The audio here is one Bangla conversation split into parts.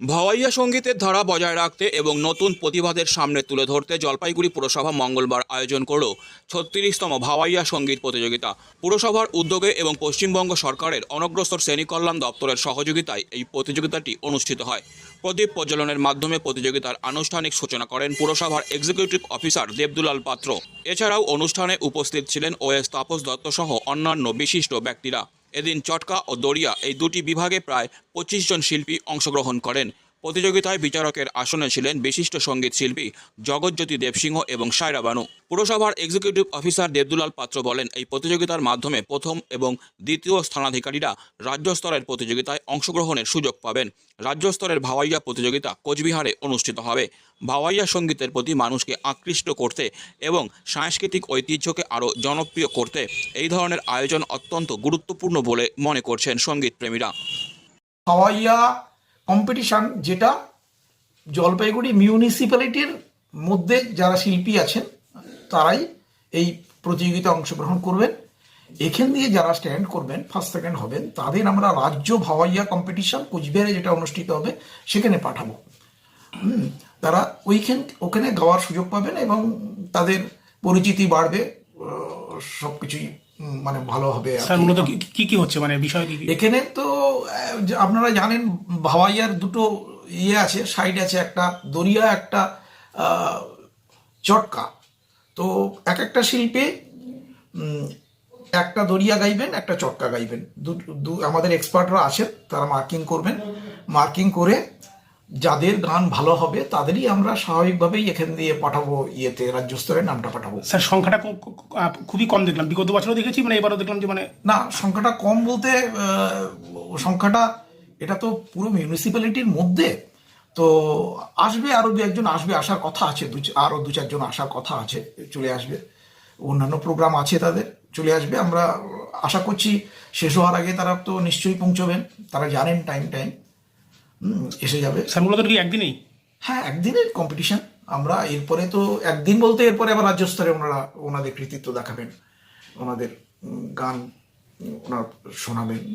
ভাওয়াইয়া সঙ্গীতের ধারা বজায় রাখতে এবং নতুন প্রতিভাদের সামনে তুলে ধরতে জলপাইগুড়ি পুরসভা মঙ্গলবার আয়োজন করল ছত্রিশতম ভাওয়াইয়া সংগীত প্রতিযোগিতা। পুরসভার উদ্যোগে এবং পশ্চিমবঙ্গ সরকারের অনগ্রসর শ্রেণি কল্যাণ দপ্তরের সহযোগিতায় এই প্রতিযোগিতাটি অনুষ্ঠিত হয়। প্রদীপ প্রজ্বলনের মাধ্যমে প্রতিযোগিতার আনুষ্ঠানিক সূচনা করেন পুরসভার এক্সিকিউটিভ অফিসার দেবদুলাল পাত্র। এছাড়াও অনুষ্ঠানে উপস্থিত ছিলেন ওএস তাপস দত্ত সহ অন্যান্য বিশিষ্ট ব্যক্তিরা। এদিন চটকা ও দড়িয়া এই দুটি বিভাগে প্রায় পঁচিশ জন শিল্পী অংশগ্রহণ করেন। প্রতিযোগিতায় বিচারকের আসনে ছিলেন বিশিষ্ট সংগীত শিল্পী জগৎজ্যোতি দেবসিংহ এবং সায়রা বানু। পুরসভার এক্সিকিউটিভ অফিসার দেবদুলাল পাত্র বলেন, এই প্রতিযোগিতার মাধ্যমে প্রথম এবং দ্বিতীয় স্থানাধিকারীরা রাজ্য স্তরের প্রতিযোগিতায় অংশগ্রহণের সুযোগ পাবেন। রাজ্য স্তরের ভাওয়াইয়া প্রতিযোগিতা কোচবিহারে অনুষ্ঠিত হবে। ভাওয়াইয়া সঙ্গীতের প্রতি মানুষকে আকৃষ্ট করতে এবং সাংস্কৃতিক ঐতিহ্যকে আরও জনপ্রিয় করতে এই ধরনের আয়োজন অত্যন্ত গুরুত্বপূর্ণ বলে মনে করছেন সংগীত প্রেমীরা হাওয়াইয়া কম্পিটিশন যেটা জলপাইগুড়ি মিউনিসিপ্যালিটির মধ্যে যারা শিল্পী আছেন, তারাই এই প্রতিযোগিতায় অংশগ্রহণ করবেন। এখান দিয়ে যারা স্ট্যান্ড করবেন ফার্স্ট সেকেন্ড হবেন, তাদের আমরা রাজ্য ভাওয়াইয়া কম্পিটিশন কোচবিহারে যেটা অনুষ্ঠিত হবে, সেখানে পাঠাবো। তারা ওইখান, ওখানে গাওয়ার সুযোগ পাবেন এবং তাদের পরিচিতি বাড়বে সব কিছুই মানে ভালো হবে স্যার কি। মূলত কি- হচ্ছে? মানে বিষয় কি এখানে তো আপনারা জানেন ভাওয়াইয়ার দুটো ইয়ে আছে সাইড আছে একটা দরিয়া একটা চটকা। তো এক একটা শিল্পে একটা দরিয়া গাইবেন একটা চটকা গাইবেন। দু- দু- আমাদের এক্সপার্টরা আছেন তারা মার্কিং করবেন। মার্কিং করে যাদের গান ভালো হবে তাদেরই আমরা স্বাভাবিকভাবেই এখান দিয়ে পাঠাবো ইয়েতে রাজ্য স্তরে নামটা পাঠাবো। স্যার সংখ্যাটা খুবই কম দেখলাম। বিগত বছরও দেখেছি মানে এবারও দেখলাম যে মানে না সংখ্যাটা কম বলতে সংখ্যাটা এটা তো পুরো মিউনিসিপ্যালিটির মধ্যে। তো আসবে আরও দু একজন আসবে আসার কথা আছে দু চা- আরও দু চারজন আসার কথা আছে চলে আসবে। অন্যান্য প্রোগ্রাম আছে তাদের চলে আসবে। আমরা আশা করছি শেষ হওয়ার আগে তারা তো নিশ্চয়ই পৌঁছবেন তারা জানেন টাইম টাইম এসে যাবে। স্যার মূলত কি একদিনেই? হ্যাঁ একদিনের কম্পিটিশন আমরা এরপরে তো একদিন বলতে এরপরে আবার রাজ্য স্তরে ওনারা ওনাদের কৃতিত্ব দেখাবেন। ওনাদের গান ওনার শোনাবেন।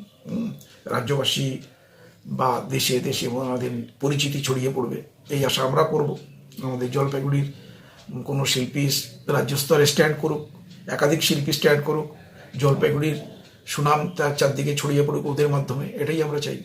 রাজ্যবাসী বা দেশে দেশে ওনাদের পরিচিতি ছড়িয়ে পড়বে। এই আশা আমরা করব। আমাদের জলপাইগুড়ির কোনো শিল্পী রাজ্য স্তরে স্ট্যান্ড করুক একাধিক শিল্পী স্ট্যান্ড করুক জলপাইগুড়ির সুনাম তার চারদিকে ছড়িয়ে পড়ুক ওদের মাধ্যমে। এটাই আমরা চাই।